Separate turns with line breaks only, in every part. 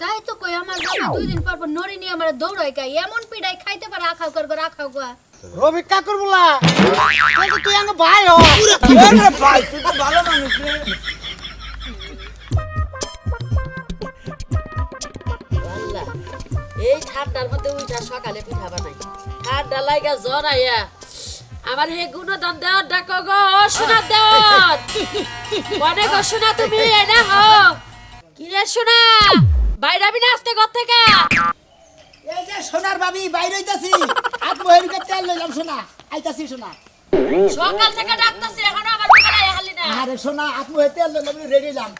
তাই তো কই আমার দুই দিন পর পর নড়ি নিয়ে আমার দৌড়াই গাই এমন পিড়াই খাইতে পারে আখাও কর কর আখাও গা
রবি কাকুর বলা তুই তুই ভাই হ ভাই তুই তো ভালো মানুষ
এই ঠান্ডার মধ্যে উঠা সকালে পিঠা বানাই। ঠান্ডা লাগা জ্বর আইয়া আমার হে গুণদান দেওয়ার ডাকো গো শোনা দেওয়ার। মনে গো শোনা তুমি এনে হো। কি রে শোনা বাইরে আমি না আসতে ঘর থেকে।
এই যে সোনার ভাবি বাইরে হইতাছি আত মহেরুকে তেল লইলাম সোনা। আইতাছি সোনা।
সকাল থেকে ডাকতেছি এখনও আমার দোকানে হালি না।
আরে সোনা আত মহে তেল লইলাম রেডি লাম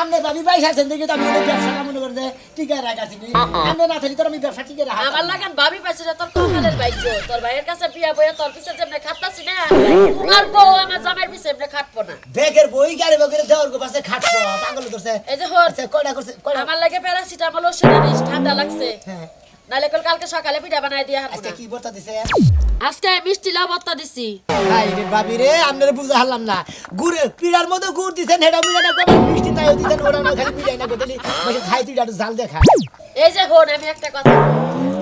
আমনে ভাবি বাইশ আছেন দেখি তো আমি ওদের ব্যবসাটা মনে করে দে টিকা রাখাছি আমনে না থাকি তোর আমি ব্যবসা টিকে রাখা
আমার লাগান ভাবি পাইছে না তোর কপালের বাইক তোর ভাইয়ের কাছে বিয়া বইয়া তোর পিছে যেমনে খাটতাছি না আর বউ আমার জামাইয়ের পিছে এমনি খাটবো না।
বেগের বই গাড়ি বগের দেওয়ার গো পাশে খাটবো পাগল করছে
এই যে হর
আচ্ছা কয়টা করছে
আমার লাগে প্যারাসিটামল ওষুধ ঠান্ডা লাগছে।
হ্যাঁ।
নালে কল কালকে সকালে পিঠা বানাই দিয়ে
আজকে কি বর্তা দিছে?
আজকে মিষ্টি ভর্তা দিছি।
ভাই রে ভাবি রে আপনারা বুঝা হারলাম না। গুড় পিড়ার মধ্যে গুড় দিছেন হেডা মিলা না করে মিষ্টি নাই দিছেন ওরা না খালি পিড়াই না গোদলি বসে খাই তুই একটু জাল দেখা।
এই যে হন আমি একটা কথা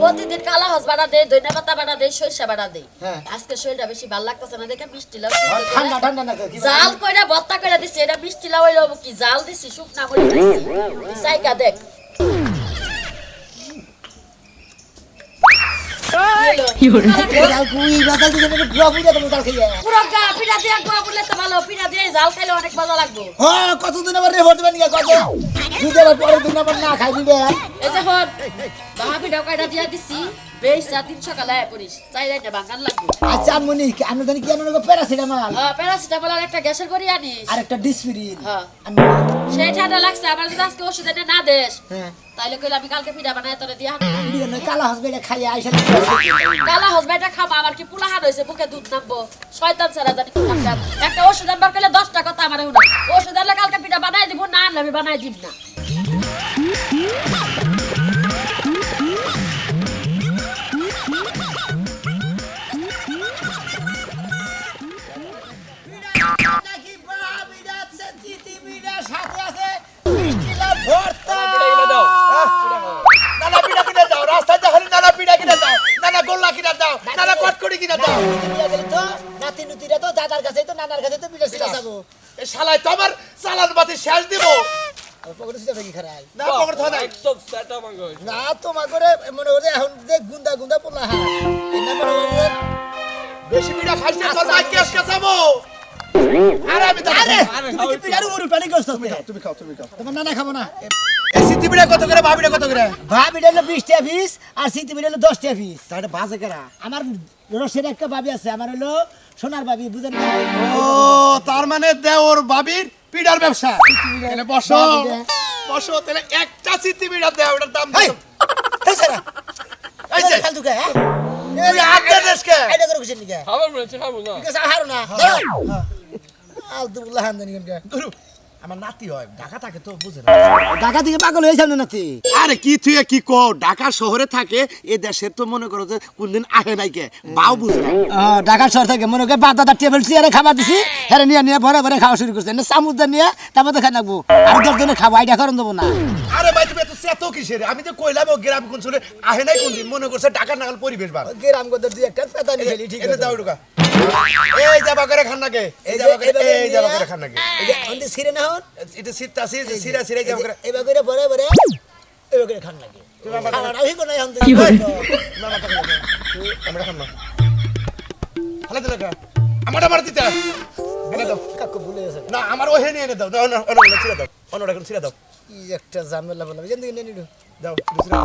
প্রতিদিন কালা হস বাড়া দেই দইনা পাতা বাড়া দেই সরিষা বাড়া দেই।
হ্যাঁ।
আজকে শরীরটা বেশি ভালো লাগতেছে না দেখে মিষ্টি লাউ
ঠান্ডা ঠান্ডা না
জাল কইরা ভর্তা কইরা দিছি এটা মিষ্টি লাউ হইল কি জাল দিছি শুকনা মরিচ দিছি। সাইকা দেখ কি হলো?
জাল কুই বাজাল দিছেন এটা গুয়া বুঝা তুমি জাল খাইয়া
পুরো গা পিঠা দিয়ে গোয়া বললে তো ভালো পিঠা দিয়ে জাল খাইলে অনেক মজা লাগবে
হ্যাঁ কতদিন আবার রেপোর্ট দেবেন পরের দিন আবার না খাই দিবে।
এই যে হট বাহা পিঠা কয়টা দিয়া দিছি। বেশ তিন সকালে আয় পড়িস চাই রাইতে বাগান লাগবে
আচ্ছা আনমনি আপনি জানি কি আনন্দ প্যারাসিটামল
হ্যাঁ প্যারাসিটামল আর একটা গ্যাসের করি আনিস
আর একটা ডিসপিরিন
হ্যাঁ সেই ঠান্ডা লাগছে আমার যদি আজকে ওষুধ এনে না দেশ
হ্যাঁ
তাইলে কইলে আমি কালকে পিঠা বানাই তোরে দিয়া
বিয়ে নয় কালা হসপিটালে খাইয়া আইসা
কালা হসবাইটা খাবা আমার কি পুলাহান হয়েছে বুকে দুধ নামবো শয়তান সারা জানি কি। একটা ওষুধ আনবার কইলে দশ টাকা কথা আমার হুনা ওষুধ আনলে কালকে পিঠা বানাই দিব না আনলে আমি বানাই দিব না
ভর্তা
নানা পিঠা কিনে দাও রাস্তায় যখন নানা পিঠা কিনে দাও নানা গোল্লা কিনে দাও নানা কটকড়ি কিনে দাও
নাতি বিড়া গেলে তো নাতি নুতিরা তো দাদার কাছে তো নানার কাছে তো বিড়া ছিল যাব
এই শালায় তো আমার চালান বাতি শেষ দিব।
পকেটে ছিল কি খারাই।
না পকেট থা নাই।
না তোমার করে মনে করে এখন যে গুন্দা গুন্দা পোলা হ্যাঁ।
বেশি পিঠা খাইছ তোর কেস কেসাবো আরে আমি
আরে!
আরে
তুমি কি পিড়ার উপর করছ তুমি
তুমি খাও তুমি খাও।
তোমার নানা খাব না?
এই সিটি কত করে ভাবিটা কত করে?
ভাবি হলো বিশ টাকা পিস আর সিটি বিড়া হলো দশ টাকা পিস।
তাহলে বাজে কেরা?
আমার রসের একটা ভাবি আছে আমার হলো সোনার ভাবি বুঝেন না?
ও তার মানে দেওর বাবির পিঠার ব্যবসা। তাহলে বসো। বসো তাহলে একটা সিটি দেও এটার দাম
এই, এই সারা,
এই যে
ফালতু কে, হ্যাঁ?
তুই আগে দেশকে।
এটা করে খুশি নিকে। ঠিক আছে, হারো না। ফালতু বললা হান জানি কেন কে।
ধরু, আমার নাতি হয় ঢাকা থাকে তো বুঝে না।
ঢাকা থেকে পাগল হয়ে সামনে নাতি।
আরে কি তুই কি কো ঢাকা শহরে থাকে এ দেশের তো মনে করো যে কোনদিন আহে নাই কে বাও বুঝে না।
ঢাকা শহর থেকে মনে করে বাপ দাদা টেবিল চেয়ারে খাবার দিছি হ্যাঁ নিয়ে নিয়ে ভরে ভরে খাওয়া শুরু করছে। না সামুদ্র নিয়ে তারপর খাই নাকবো। আর দশজনে খাব আইডিয়া করেন দেবো না।
আরে ভাই তুমি এত চেতো কিসের? আমি তো কইলাম ও গ্রাম কোন চলে আহে নাই কোনদিন মনে করছে ঢাকার নাগাল পরিবেশ বার
গ্রাম গদের দুই একটা পেতা নিয়ে খেলি ঠিক আছে।
দাও ঢুকা। এই যাবা করে খান নাকে এই যাবা করে এই যাবা করে খান নাকে
এই যে অন্তে সিরে না হন
এটা সিটটা সির সিরা সিরা যাবা করে
এবার করে এবার করে খান লাগে
তুমি আমার
খাওয়ার আগে কোনো
কি হয় না না খান না আমরা খান না হালে দিলে কা আমারটা মার দিতে এনে দাও
কাকু ভুলে গেছে
না আমার ওহে নিয়ে এনে দাও না না অন্য সিরা দাও অন্যটা কোন সিরা দাও
কি একটা ঝামেলা বললাম যেন নিয়ে নিডু
দাও সিরা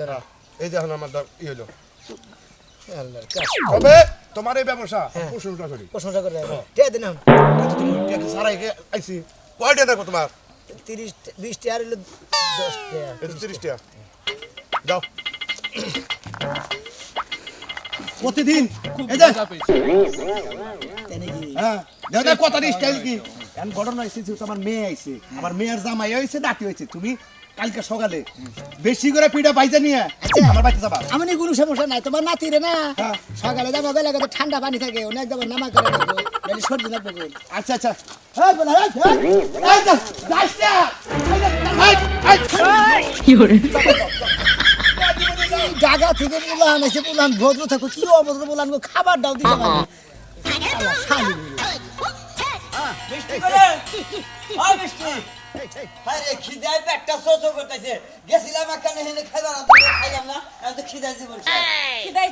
দাও এই যে আমার দাও ই হলো
আল্লাহর
তোমার এই ব্যবসা প্রশংসা করি
প্রশংসা করে দিন এখন
এত তুমি সারাই গে আইছি। কয়টা দেখো তোমার?
তিরিশ বিশ টাকা হইল দশ টাকা
এটা তিরিশ টাকা দাও প্রতিদিন? এই যে।
তাই নাকি?
হ্যাঁ। দাদা কথা স্টাইল কি। এখন ঘটনা যেহেতু আমার মেয়ে আইছে। আমার মেয়ের জামাই হয়েছে নাতি হয়েছে তুমি কালকে সকালে বেশি করে পিঠা পাইতে নিয়ে আমার বাড়িতে যাবা
আমি কোনো সমস্যা নাই তোমার নাতি রে না
হ্যাঁ।
সকালে যাব গেলে তো ঠান্ডা পানি থাকে অনেক যাব নামা করে নাহলে সর্দি লাগবে।
আচ্ছা আচ্ছা
এই বলে, এই, এই,
এই যা, যাস না। এই, এই, এই।
জায়গা থেকে পুলান এসে পুলান ভদ্র থাকো কি অভদ্র পুলান খাবার দাও দিতে পারে
হয় আরে খিদায় পেটটা করতেছে। গেছিলাম এখানে হেনে খাইবার না তোকে খাইলাম না আমি তো খিদায় জীবন শেষ।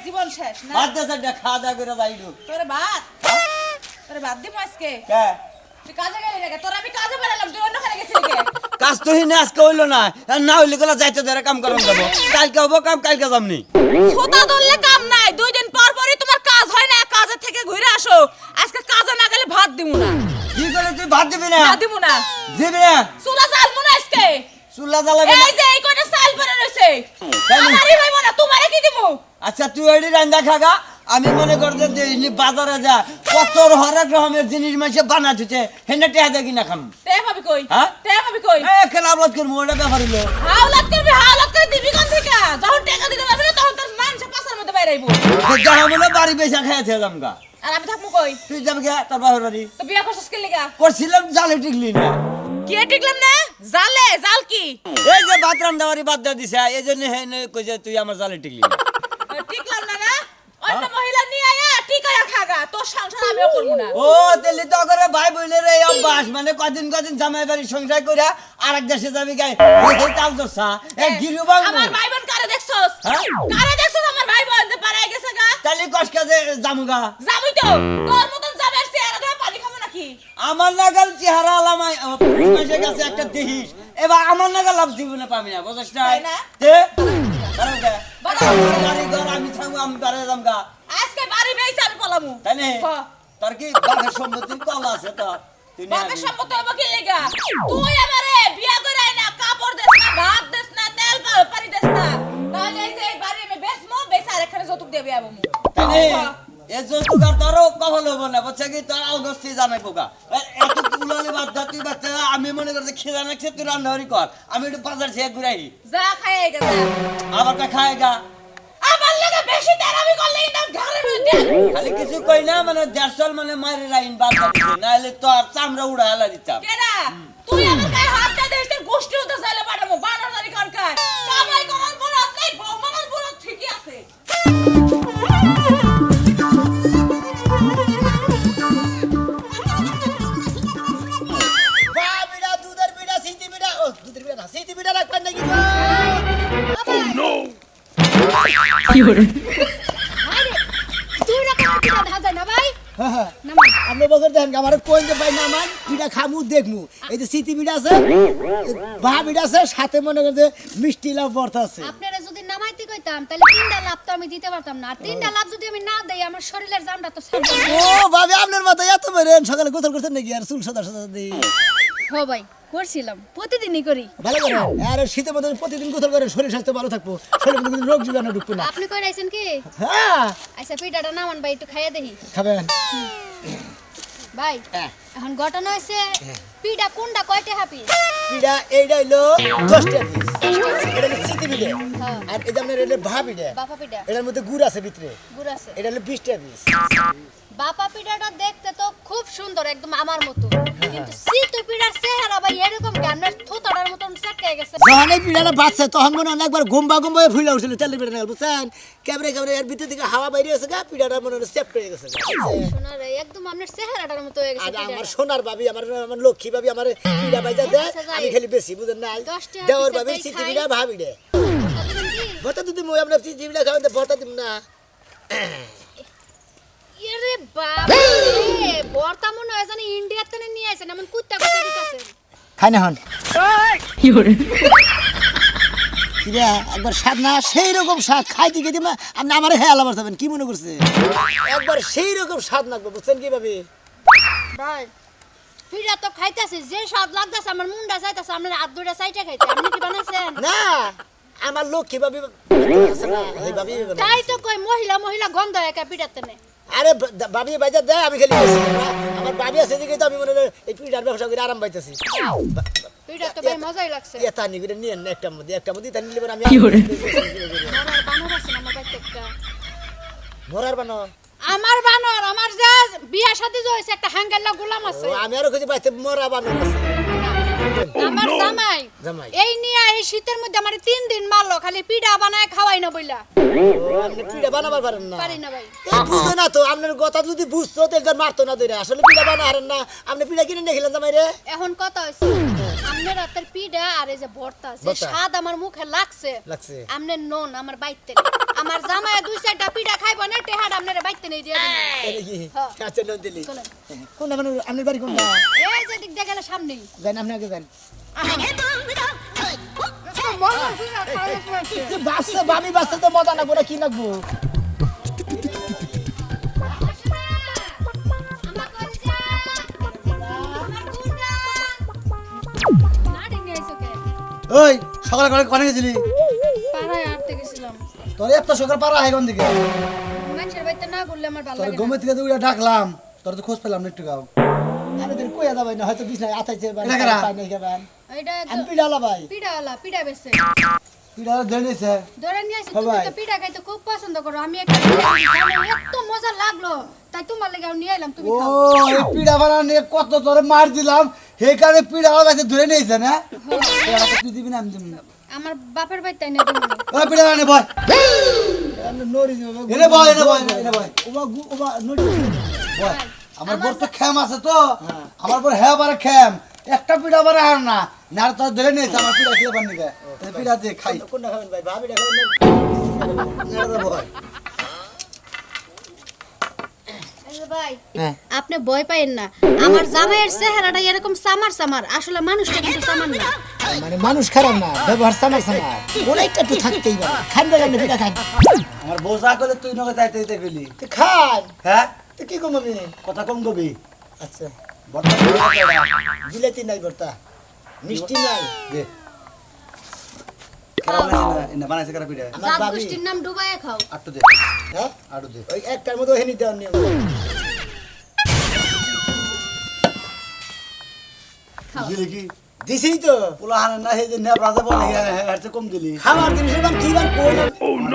জীবন শেষ না?
বাদ দে খাওয়া দাওয়া করে যাইলু
তোরে ভাত তোরে ভাত দিব আজকে?
কে?
তুই কাজে গেলি না তোর আমি কাজে বেরালাম তুই অন্যখানে গেছিলি কে?
কাজ তো হিনে আজকে হইল না। না হইলে গেলে যাইতে ধরে কাম করাম যাব। কালকে হব কাম কালকে যামনি
সুতা ধরলে কাম নাই দুই দিন পর পরই তোমার কাজ হয় না কাজের থেকে ঘুরে আসো। আজকে কাজে না গেলে ভাত দিব না।
করে তুই ভাত দিবি না?
দিব না।
দিবি না?
চুলা জ্বালবো না আজকে।
চুল্লা জ্বালাবি না?
এই যে এই কয়টা চাল পরে রয়েছে?
কেন?
আমারই হইব না তোমারে কি দিব?
আচ্ছা তুই ওইটি রান্দা খাগা। আমি মনে করতে দিইনি বাজারে যা কত হরেক রকমের জিনিস মাসে বানা দিতে হেনে টেহা দেখি না খাম।
তে ভাবি কই?
হ্যাঁ?
তে ভাবি কই?
এ খেলা আবলাদ করব ওটা ব্যাপার হইল।
হাওলাত করবি হাওলাত করে দিবি কোন থেকে? যখন টাকা দিতে পারবি না তখন তোর মানুষ পাশার মধ্যে বাইরে আইবো।
যাহা মনে বাড়ি বেসা খেয়েছে জামগা
আর আমি থাকব কই?
তুই যাবি তোর বাবার বাড়ি।
তো বিয়া করছিস লিগা?
করছিলাম জালে টিকলি না।
কি টিকলাম না? জালে? জাল কি?
এই যে বাতরাম দাবারি বাদ দিয়ে দিছে এই জন্য হে কইছে তুই আমার জালে টিকলি না।
টিকলাম না না? অন্য মহিলা নিয়ে আয়া টিকায়া খাগা তোর সংসার আমিও করব না।
ও তেলি তো করে ভাই বইলে রে অভ্যাস মানে কদিন কদিন জামাই বাড়ি সংসার কইরা আরেক দেশে যাবি এই তাল দোসা এক গিরু বাংলো।
আমার ভাই বোন কারে দেখছস?
হ্যাঁ?
কারে দেখছস আমার ভাই যে গা
তালি কষ্ট যে জামুগা।
যাবি তো? তোর মতন যাবে চেহারা ধরে পানি খাব নাকি?
আমার নাগাল চেহারা আলামাই মাসের কাছে একটা দেহিস। এবার আমার নাগাল লাভ জীবনে পাবি না বুঝছিস না
তাই না?
তে। বাড়ি ঘর আমি থাকব আমি বাড়ি যামগা।
আজকে বাড়ি বেইছে আমি পলামু।
তাই না। তোর কি বাপের সম্পত্তির কল আছে তো?
বাপের সম্পত্তি হবে কি লেগা তুই আমারে বিয়া করে না কাপড় দেস না ভাত দেস না তেল পানি দেস না। তাহলে এই যে বাড়ি আমি বেশ বেচমু বেচা আর এখানে যৌতুক দেবে
না? এ যৌতুক আর তোরও কবল হব না বুঝছে কি? তোর আলগস্তি জানাই পোকা এত উলালে বাদ দা তুই বাচ্চা আমি মনে করছি খিদা নাকছে তুই রান্নাবাড়ি কর। আমি একটু বাজার থেকে ঘুরাই
যা খাই গেছে
আবার কা খায়গা
আমার লাগে বেশি তেরামি করলে এটা ঘরে
খালি কিছু কই না মানে দেড়শোল মানে মারি লাইন বাদ দিছে নাহলে তো আর চামড়া উড়া হেলা দিতাম।
কেডা তুই আমার গায়ে হাত দে দেশ গোষ্ঠী হতে চাইলে পাঠাবো বানর জানি কার কায় কামাই করার
পিঠা ভাই।
হ্যাঁ, হ্যাঁ। আপনি বকর দেখেন আমার কোন যে পাই নামান পিঠা খামু দেখমু। এই যে সিটি বিড়া আছে বা বিড়া আছে সাথে মনে করতে মিষ্টি লাভ বর্ত আছে।
কইতাম তাহলে তিনটা লাভ তো আমি দিতে পারতাম না। আর তিনটা লাভ যদি আমি না দেই আমার শরীরের জামটা তো
ও ভাবে আপনার মাথা এত বেরেন সকালে গোসল করছেন নাকি? আর চুল সাদা সাদা দিই
হো ভাই করছিলাম। প্রতিদিনই করি।
ভালো করে। আর শীতের মধ্যে প্রতিদিন গোসল করেন শরীর স্বাস্থ্য ভালো থাকব। শরীরের মধ্যে রোগ জীবাণু ঢুকবে না।
আপনি কই রাইছেন কি?
হ্যাঁ।
আচ্ছা পিঠাটা নামান ভাই একটু খাইয়ে দেখি।
খাবেন।
ভাই
হ্যাঁ।
এখন ঘটনা হয়েছে। পিঠা কোনটা কয়টা হাপি
পিঠা এইটা হইল দশটা এটা হলো সিটি পিঠে।
হ্যাঁ।
আর এটা আপনার হইল ভা পিঠে।
বাপা পিঠা।
এটার মধ্যে গুড় আছে ভিতরে।
গুড় আছে।
এটা হলো বিশটা পিস।
বাপা পিঠাটা দেখতে তো খুব সুন্দর একদম আমার মতো। কিন্তু সিতু পিঠার চেহারা ভাই এরকম গানের থোতাটার মতন চাটকে গেছে।
যখন এই পিঠাটা বাঁচছে তখন মনে হয় একবার গুম্বা গুম্বা হয়ে ফুলে উঠছিল তেলের পিঠা না বুঝছেন? ক্যামেরা ক্যামেরা এর ভিতর থেকে হাওয়া বাইরে গেছে গা পিঠাটা মনে হয় সেপ্ট হয়ে গেছে?
সোনার একদম আপনার চেহারাটার মতো হয়ে গেছে
আমার। সোনার ভাবি আমার আমার লক্ষ্মী ভাবি আমার পিঠা বাইজা দেয়
আচ্ছা,
আমি খালি বেশি বুঝেন না দেওয়ার ভাবি সিটি পিঠা ভাবি দে
কতদিন
ভর্তা দিদি মই আপনার সিটি পিঠা খাওয়ান ভর্তা দিব না।
এরে বাবা রে, বর্তা মনে হয় জানি ইন্ডিয়ার থেকে নিয়ে আসেন এমন কুত্তা কুত্তা দিতেছে
খাই না হন। কিরে একবার স্বাদ না সেই রকম স্বাদ খাইতে খেতে মা আপনি আমার হ্যাঁ আলাবার যাবেন কি মনে করছে? একবার সেই রকম স্বাদ লাগবে বুঝছেন কীভাবে?
ভাই পিঠা তো খাইতেছে যে স্বাদ লাগতেছে আমার মুন্ডা চাইতেছে হাত দুইটা সাইটা খাইতে আপনি কি বানাইছেন?
না আমার লক্ষ্মী ভাবি আছে না
তাই তো কই মহিলা মহিলা গন্ধ একা পিঠাতে নে
আরে দা- বাবি বাইজা দেয় আমি খালি আমার বাবি আছে দিকে তো আমি মনে হয় এই পিঠার ব্যবসা করে আরাম পাইতেছি।
পিঠা তো ভাই মজাই লাগছে।
তানি করে নিয়ে না একটা মধ্যে একটা মধ্যে তানি নিলে আমি
মরার বানর আছে না আমার বাড়িতে একটা
মরার বানো
আমার বানর আমার যে বিয়া শাদী যে হয়েছে একটা হ্যাঙ্গাল্লা গোলাম আছে।
আমি আরও খুঁজে পাইতে মরা বানো আছে।
আমার জামাই
জামাই।
এই নিয়ে এই শীতের মধ্যে আমার তিন দিন মারলো খালি পিঠা বানায় খাওয়াই না বইলা।
আপনি পিঠা বানাবার পারেন না।
পারি না ভাই।
এই বুঝো না তো আপনার কথা যদি বুঝতো তো একবার মারতো না দইরা আসলে পিঠা বানা হারেন না। আপনি পিঠা কিনে নিয়ে খেলেন জামাই রে।
এখন কথা হয়েছে আমনে রাতের পিঠা আর এই যে ভর্তা যে স্বাদ আমার মুখে লাগছে
লাগছে।
আমনে নন আমার বাইতে আমার জামাই দুই চারটা পিঠা খাইব না টেহাড আপনার বাইতে নেই দিয়ে দিন হ্যাঁ।
আচ্ছা লোন দিলি
চলেন।
কোনটা মানে আপনার বাড়ি কোনটা
এই যে দিক গেলে সামনেই
জান আপনি আগে যান বাচ্চা বাবি বাচ্চা তো মজা না কি লাগবো
ওই সকালে করে কনে গেছিলি?
পাড়ায় আটতে গেছিলাম।
তোর এত সকাল পারা হয় কোন দিকে?
মানুষের বাড়িতে না ঘুরলে আমার ভালো লাগে না।
গমে থেকে উড়ে ডাকলাম তোর তো খোঁজ পেলাম না একটু গাও
আমি তো কইয়া দাবাই না হয়তো বিছনায় আতাইছে? পাই নাই খাবেন
এটা
আমি পিঠালা ভাই।
পিঠাওয়ালা পিঠা বেছে।
দিয়ে নিয়েছে
ধরে নিয়ে আসি তুমি তো পিঠা খাইতে খুব পছন্দ করো। আমি একটা এত মজা লাগল। তাই তোমার লেগে নিয়ে এলাম তুমি
ও এই পিঠা বানা নিয়ে কত তোরে মার দিলাম। সেই কারণে পিঠা আমার কাছে ধরে নিয়েছে না? তুই দিবি না আমি দিবি না।
আমার বাপের এনে দিবি না।
বানা বয়
আমি নড়ি যাব
এনে বয় এনে বয় এনে বয়
ওমা গু নড়ি
বয় আমার বোর তো খ্যাম আছে তো। আমার বোর হ্যাঁ বারে খ্যাম একটা পিঠা বারে আর না। না তোর ধরে নিয়েছে আমার পিঠা পারনি গে তাই পিঠা দিয়ে খাই।
কোনটা খাবেন ভাই? ভাবি খাবেন না?
না বয়
এই যে ভাই
হ্যাঁ।
আপনি ভয় পাইেন না। আমার জামাইয়ের চেহারাটা এরকম সামার সামার। আসলে মানুষটা কিন্তু সামার না।
মানে মানুষ খারাপ না ব্যবহার সামার সামার। অনেকটা একটু থাকতেই পারে। খান ভাই আপনি পিঠা খান।
আমার বউ যা করলে তুই নগে তাইতে দিতে গেলি।
তো খান।
হ্যাঁ?
তো কি কম আমি?
কথা কম কবি।
আচ্ছা।
বর্তমান
জিলাতি নাই বর্তা মিষ্টি নাই।
দে।
নাম ডুবাইয়ে খাও।
আটটু দে।
হ্যাঁ?
আটটু দে।
ওই একটার মতো হেনি দেওয়ার নিয়ম।
দিলি কি
দিছি তো।
পোলা না হে যে নেপ রাজা বলে কম দিলি।
খাবার জিনিসের দাম কি বার কোন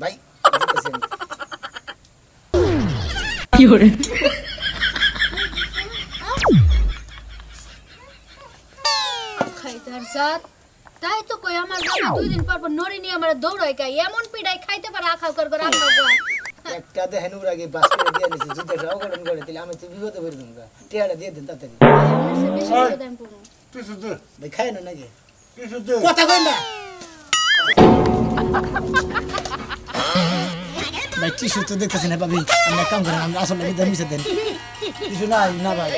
ভাই দিতেছি আমি।
খাইতার জাত। তাই তো কই আমার দুই দিন পর পর নড়ি নিয়ে আমার দৌড়াই খাই এমন পিড়াই খাইতে পারে আখাও কর করে আখাও কর।
একটা দেখেন ওর আগে বাস করে দিয়ে নিছি যুদ্ধটা অঘটন করে দিলে আমি তো বিপদে পড়ে দেবো টিয়াটা দিয়ে দেন তাড়াতাড়ি
তুই শুধু
খায় না নাকি
তুই শুধু
কথা কই না ভাই টিস্যু তো দেখতেছি না ভাবি আমরা কাম করেন আমরা আসলে বিদ্যা মিশে দেন
কিছু নাই
না ভাই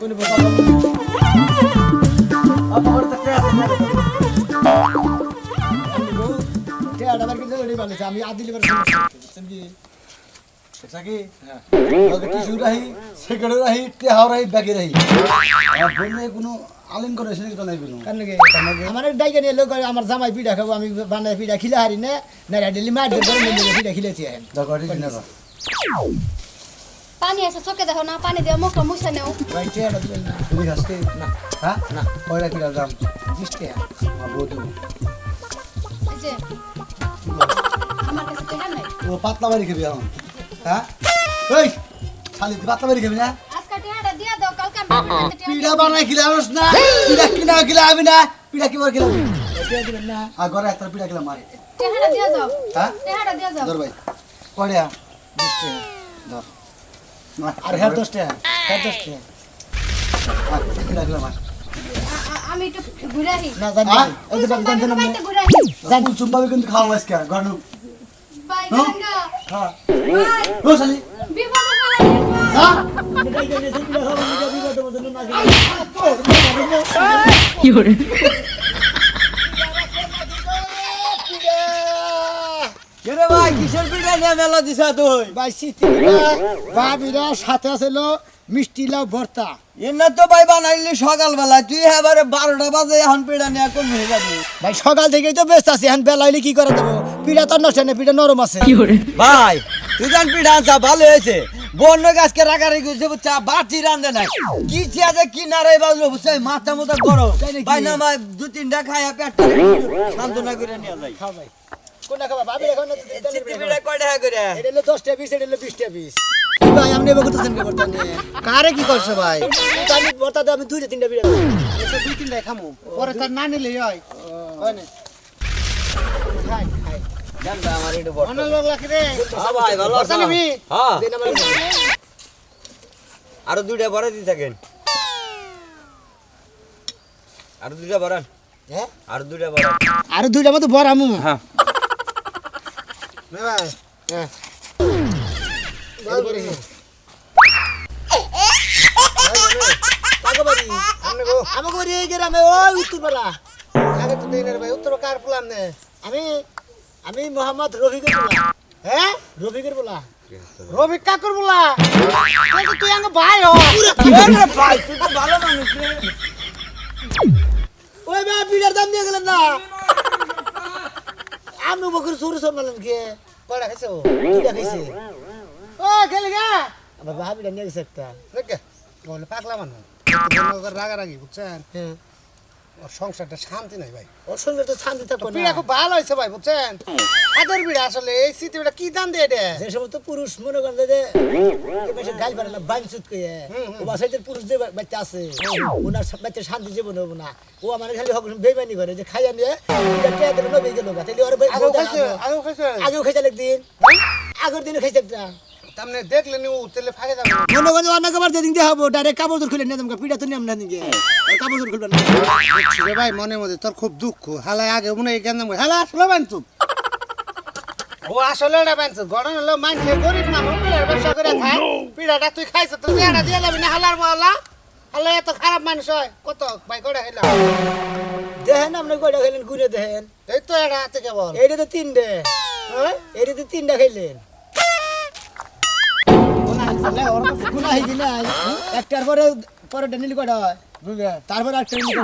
কোন টিয়াটা বার করে ওই ভালো আমি আদিলি বার শুনছি কি
কি টিস্যু রাহি সিগারেট রাহি টেহাও রাহি ব্যাগে রাহি আর বললে কোনো আলিম করে এসে তো নাই কোনো
কারণ কি আমার ডাইকে নিয়ে লোক আমার জামাই পিঠা খাব আমি বানাই পিঠা খিলে হারি না না ডেলি
পানি আছে চোখে দেখো না, পানি দিয়ে মুখটা মুছে নেও
না
তুমি
না না।
কয়টা পিঠা দাম
টাকা
আমার বউ দেবো ও পাতলা বাড়ি খাবি এখন হ্যাঁ? ওই খালি পাতলা বাড়ি খাবি না? পিঠা বানাই খেলে আনস না পিঠা কিনা খেলে না পিঠা কি বার খেলাম
না
আর ঘরে একটা পিঠা খেলাম মার। হ্যাঁ? ধর ভাই কয়টা
বিশ টাকা
ধর।
আর হ্যাঁ দশ টাকা হ্যাঁ দশ টাকা।
খেলাম
আমি একটু ঘুরে আসি
না জানি
হ্যাঁ?
এই যে বাবু জানতেন আপনি
বাড়িতে ঘুরে আসি
জান চুম্বাবি কিন্তু
পিঠা পিঠা
ভাই পিঠা মেলা দিছা
পিঠা সাথে মিষ্টি
তো ভাই তুই বারোটা বাজে হয়ে যাবি
ভাই সকাল থেকেই তো ব্যস্ত আছি, এখন বেলা হইলে কি করে দেবো পিড়া তো নষ্ট নেই পিড়া নরম আছে।
ভাই তুই জান পিঠা আনছা ভালো হয়েছে। বন্য গাছকে রাখারাখি হয়েছে বুঝছা বাড়তি রান্ধে নাই। কি চেয়াছে কি নারাই বাজলো বুঝছে মাথা মতো গরম। ভাই না ভাই দু তিনটা খাইয়া পেট সান্ত্বনা করে নিয়ে যাই।
খাও কোনটা খাবা? ভাবি এখন না তো তেলের
চিত্তি
পিঠা
পিঠা কয় টাকা করে?
এটা হলো দশটা পিস এটা হলো বিশটা পিস ভাই আপনি এবার করতেছেন কে ভর্তা
কারে কি করছে ভাই?
তাহলে ভর্তা আমি দুইটা তিনটা পিঠা
দুই তিনটাই খামু। পরে তার না নিলেই হয়। হয় না?
আরও দুইটা বড় দিয়ে থাকেন আরও দুইটা বড়ান আরও দুইটা বড়
আর দুইটা মতো বড়
হ্যাঁ
ভাই নে
আমি আমি মোহাম্মদ রফিকের বলা।
হ্যাঁ?
রফিকের বলা।
রবি কাকুর বলা। তুই আঙ্গ ভাই হ।
ভাই। তুই তো ভালো মানুষ।
ওই ভাই পিঠার দাম দিয়ে গেলেন না। আমি বকর সরু সরমালেন কে?
কয়টা খাইছে ও?
দুইটা খাইছে।
ও খেলি গা।
আমার ভাবিটা নিয়ে গেছে একটা।
দেখে বলে পাগলা মানুষ। রাগারাগি বুঝছেন?
হ্যাঁ।
ওর সংসারটা শান্তি নাই ভাই।
ওর শান্তি থাকব
পিড়া খুব ভালো হয়েছে ভাই বুঝছেন? আদর আসলে এই কি দান দিয়ে দে
যে সমস্ত পুরুষ মনে করেন যে পারে না বাইন সুত কইয়ে ও বাসাইতে পুরুষ যে বাচ্চা আছে ওনার বাচ্চা শান্তি জীবন হব না। ও আমার খালি হক বেমানি করে যে খাইয়া নিয়ে এটা টেয়া দিলে নবী গেল তাহলে ওর বে-
আগেও খাইছে
আগেও-
খাইছে।
আগেও খাইছে একদিন। আগের দিনে খাইছে একটা।
তামনে দেখলে নি উঠলে ফাঁকে যাবে।
মনে করেন অনেক আবার যেদিন দিয়ে হব ডাইরেক্ট কাপড় খুলে নিয়ে যাব পিঠা তো নিয়ম না নিকে কাপড় চোর খুলবেন না।
রে ভাই মনে মধ্যে তোর খুব দুঃখ। হালাই আগে মনে হয় কেন হালা আসলে বানতু ও আসলে এটা বানতু গড়ন হলো মানুষের গরিব মানুষ পিড়ার ব্যবসা করে খায়। পিড়াটা তুই খাইছ তো এটা দিয়ে যাবি না হালার মহলা? হালা এত খারাপ মানুষ হয় কত ভাই করে খাইলাম।
দেখেন আপনি কয়টা খাইলেন ঘুরে দেখেন।
এই তো এটা কেবল
এইটা তো তিনটে। এইটা তো তিনটা খাইলেন। একটার পরে পরে ডেনিলি কয়টা হয়? তারপরে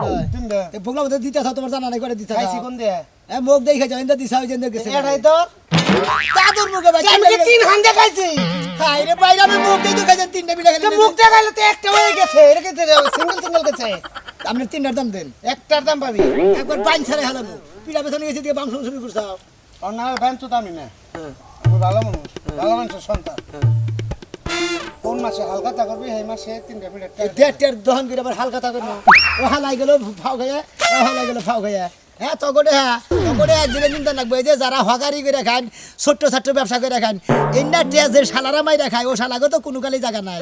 হয়?
তিনটা।
এই দিতে তোমার জানা নাই করে দিতে
খাইছি কোন
হ্যাঁ মুখ দেখে যাও ইন্দা দিশা গেছে।
এটাই
মুখে ভাই
আমি তিন হান্দে খাইছি
হাই রে বাইরে আমি মুখ দিয়ে তো খাইছেন তিনটা
মুখ দেখাইলে তো একটা হয়ে গেছে। এটা কি সিঙ্গেল সিঙ্গেল গেছে?
আপনি তিনটার দাম দেন।
একটার দাম পাবি।
একবার পাইন ছাড়া হালানো পিড়া পেছনে গেছে দিয়ে বাম শুরু করছাও
আর না ভ্যান তো দামি না আমি ভালো মানুষ ভালো মানুষের সন্তান। কোন মাসে হালকা করবি এই মাসে তিনটা পিঠা
এই দেড়টার দহন করে আবার হালকা থাকবে ও হালাই গেল ফাও খাইয়া ও হালাই গেল ফাও খাইয়া হ্যাঁ হ্যাঁ একদিনে চিন্তা যে যারা হকারি করে খান ছোট্ট ছোট্ট ব্যবসা করে খান ইন্ডা টেজের শালারা মাইরা খায় ও শালাকে তো কোনো কালে জায়গা নাই।